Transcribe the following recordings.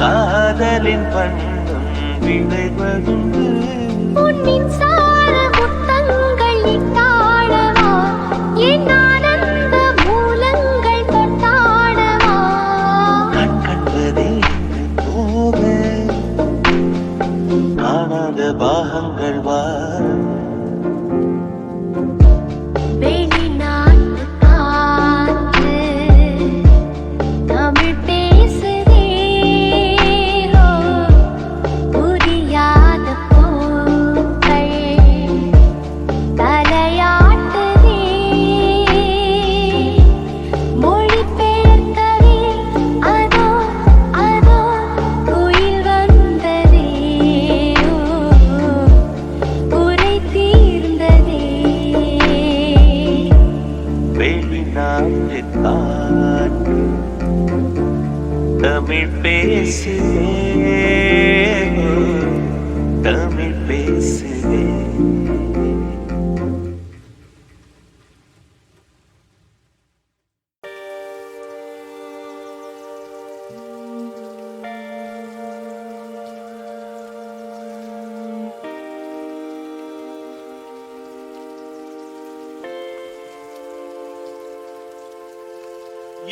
காதலின் பண்ணம் விளைவதுண்டு.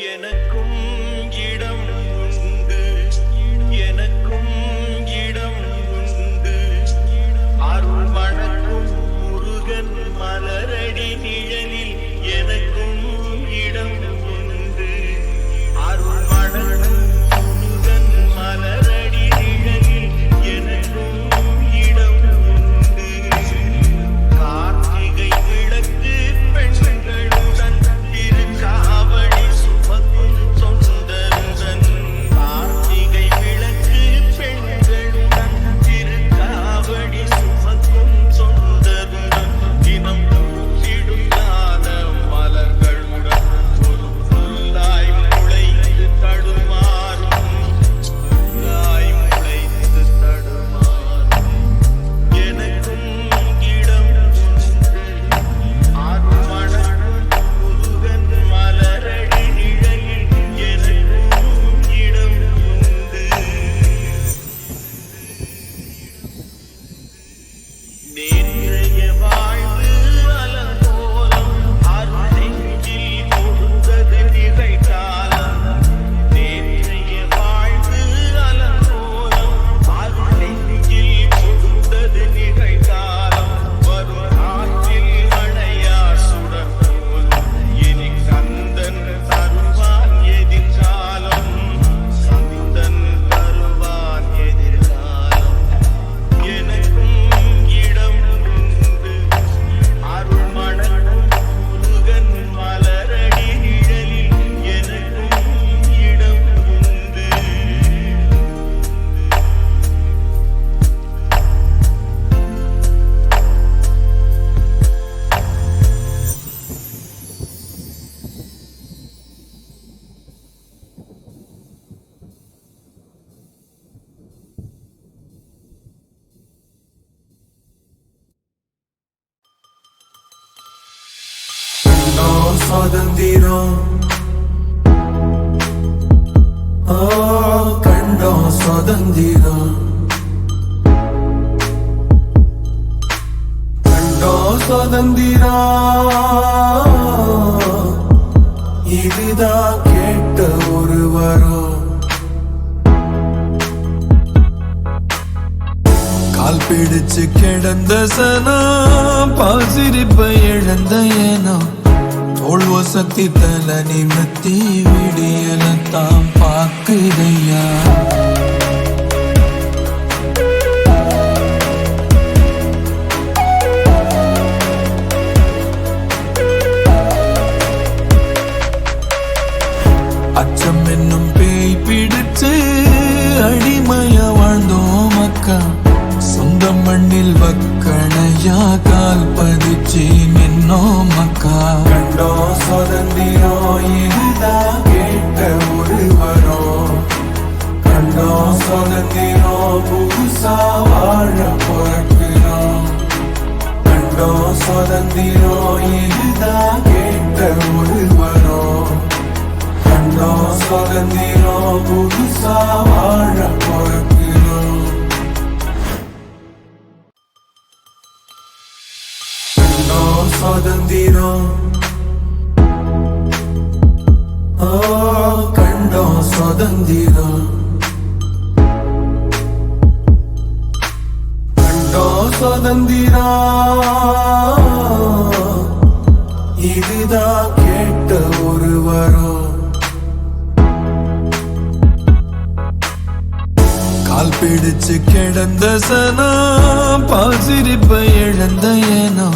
எனக்கும் இடம் சுதந்திரம் சுதந்திரம் கண்டோ சுதந்திரம் இதுதான் கேட்ட ஒரு வரம் கால் பிடிச்சு கிடந்த சனா பால் சிரிப்பை இழந்த ஏனோ? தோல் வசத்தி தல நிமித்தி விடியல தாம் மந்திரம் கண்டோ சுதந்திரம் இதுதான் கேட்ட ஒரு வரம் கால் பிடிச்சு கிடந்த சனா பால் சிரிப்பை இழந்த ஏனோ.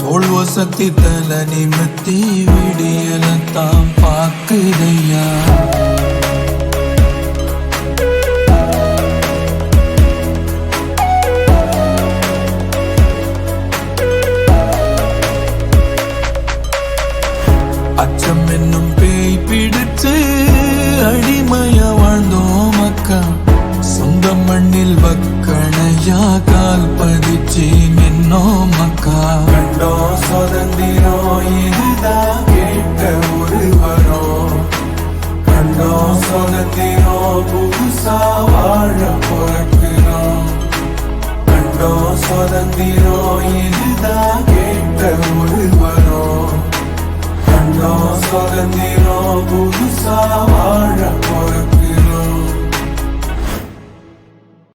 தோல் வசத்தி தல நிமித்தி விடியல தான் பார்க்குதையா. தந்திரோ இதுதான் கேட்ட ஒரு வரம் கண்டோ சுதந்திரம் புதுசா வாழ பிறக்கிறோம் கண்டோ சொதந்திரோ இதுதான் கேட்ட ஒரு வரம் கண்டோ சுதந்திரம் புதுசா வாழ